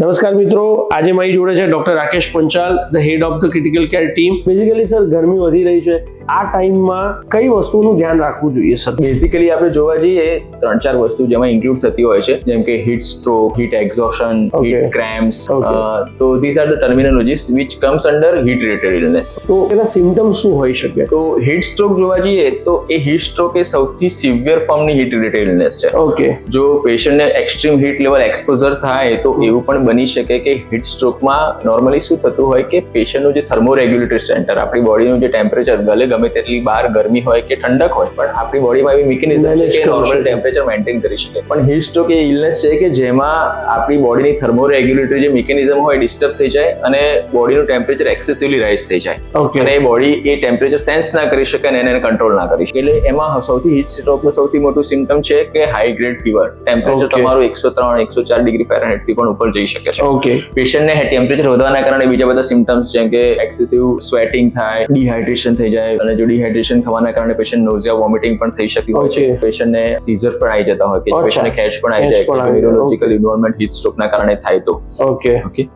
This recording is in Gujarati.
નમસ્કાર મિત્રો આજે મારી જોડે છે doctor Rakesh Panchal the head of the critical care team basically sir ગરમી વધી રહી છે. આ ટાઈમમાં કઈ વસ્તુનું ધ્યાન રાખવું જોઈએ સર બેઝિકલી આપણે જોવા જઈએ ત્રણ ચાર વસ્તુ જેમાં ઇન્ક્લુડ થતી હોય છે. જેમ કે heat stroke heat exhaustion. Heat cramps તો this are the terminologies which comes under heat related illness તો એના સિમ્ટમ્સ શું હોઈ શકે? તો હીટ સ્ટ્રોક જોવા જઈએ તો એ હીટ સ્ટ્રોક એ સૌથી સિવિયર ફોર્મની હીટ રિલેટેડ ઇલનેસ છે. ઓકે જો પેશન્ટને એક્સ્ટ્રીમ હીટ લેવલ એક્સપોઝર થાય તો એવું પણ બની શકે કે હીટ સ્ટ્રોકમાં નોર્મલી શું થતું હોય કે પેશન્ટનું જે થર્મોરેગ્યુલેટરી સેન્ટર આપણી બોડીનું જે ટેમ્પરેચર ભલે ગમે તેટલી બહાર ગરમી હોય કે ઠંડક હોય પણ આપણી બોડીમાં એવી મિકેનિઝમ છે કે નોર્મલ ટેમ્પરેચર મેન્ટેન કરી શકે. પણ હીટ સ્ટ્રોક એ ઇલનેસ છે કે જેમાં આપણી બોડીની થર્મોરેગ્યુલેટરી જે મિકેનિઝમ હોય ડિસ્ટર્બ થઈ જાય અને બોડીનું ટેમ્પરેચર એક્સેસિવલી રાઇઝ થઈ જાય. અને એ બોડી એ ટેમ્પરેચર સેન્સ ના કરી શકે અને એને કંટ્રોલ ના કરી શકે. એટલે એમાં સૌથી હીટ સ્ટ્રોકનું સૌથી મોટું સિમ્ટમ છે કે હાઈ ગ્રેડ ફીવર ટેમ્પરેચર. તમારું એકસો ત્રણ એકસો ચાર ડિગ્રી ફેરનહાઇટથી પણ ઉપર જઈ શકે છે. ઓકે પેશન્ટને ટેમ્પરેચર વધવાના કારણે બીજા બધા સિમ્ટમ્સ જેમ કે એક્સેસિવ સ્વેટિંગ થાય ડિહાઇડ્રેશન થઈ જાય અને જો ડિહાઇડ્રેશન થવાના કારણે પેશન્ટ નોઝિયા વોમિટિંગ પણ થઈ શકતી હોય છે. પેશન્ટને સીઝર પણ આવી જતા હોય કે. પેશન્ટને ખેંચ પણ આવી જાય ન્યુરોલોજિકલ ઇન્વોલ્વમેન્ટ હીટ સ્ટ્રોકના કારણે થાય તો. Okay okay